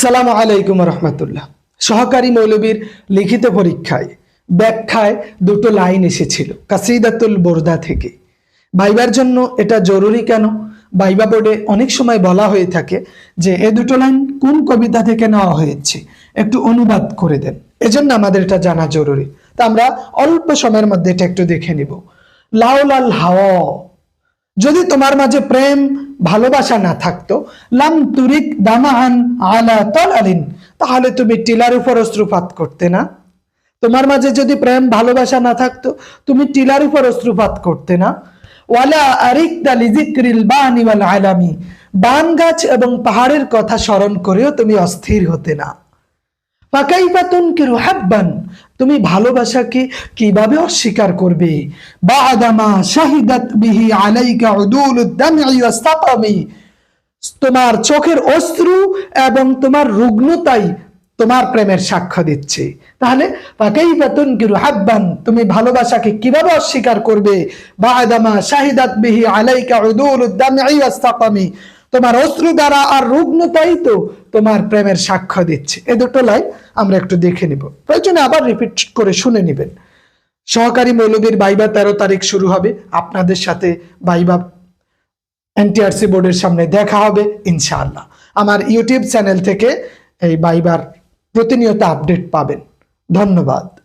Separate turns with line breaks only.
আসসালামু আলাইকুম রহমতুল্লাহ। সহকারী মৌলবীর লিখিত পরীক্ষায়, ব্যাখ্যায় দুটো লাইন এসেছিল, কাসিদাতুল বোরদা থেকে। ভাইবার জন্য এটা জরুরি কেন? বাইবা বোর্ডে অনেক সময় বলা হয়ে থাকে যে, এ দুটো লাইন কোন কবিতা থেকে নেওয়া হয়েছে? একটু অনুবাদ করে দেন। এজন্য আমাদের এটা জানা জরুরি। তা আমরা অল্প সময়ের মধ্যে এটা একটু দেখে নিব। লাউলাল হাওয়া। যদি তোমার মাঝে প্রেম ভালোবাসা না থাকতো। লাম তুরিক দামাহান আলা তলালিন। তাহলে তুমি টিলার উপর অশ্রুপাত করতে না। তোমার মাঝে যদি প্রেম ভালোবাসা না থাকতো, তুমি টিলার উপর অশ্রুপাত করতে না। ওয়ালা আরিক লিজিক্রিল বানি ওয়াল আলামি। বান গাছ এবং পাহাড়ের কথা স্মরণ করেও তুমি অস্থির হতে না। ফাকাইফাতুন কিরু হাব্বান, তুমি ভালোবাসাকে কীভাবে অস্বীকার করবে? বাদামা শাহিদাত বিহি আলাইকা দামঈ ওয়াসতাকামি তোমার চোখের অশ্রু এবং তোমার রুগ্নতাই তোমার প্রেমের সাক্ষ্য দিচ্ছে। তাহলে ফাকাইফাতুন কিরু হাব্বান, তুমি ভালোবাসাকে কীভাবে অস্বীকার করবে? বাদামা শাহিদাত বিহি আলাইকা উদুলুদ দামঈ ওয়াসতাকামি তোমার অশ্রু দ্বারা আর রুগ্নতাই তো তোমার প্রেমের সাক্ষ্য দিচ্ছে। এ দুটো লাইন আমরা একটু দেখে নিব। প্রয়োজনে আবার রিপিট করে শুনে নেবেন। সহকারী মৌলবীর বাইবা তেরো তারিখ শুরু হবে। আপনাদের সাথে বাইবা এনটিআরসি বোর্ডের সামনে দেখা হবে, ইনশাআল্লাহ। আমার ইউটিউব চ্যানেল থেকে এই বাইবার প্রতিনিয়ত আপডেট পাবেন। ধন্যবাদ।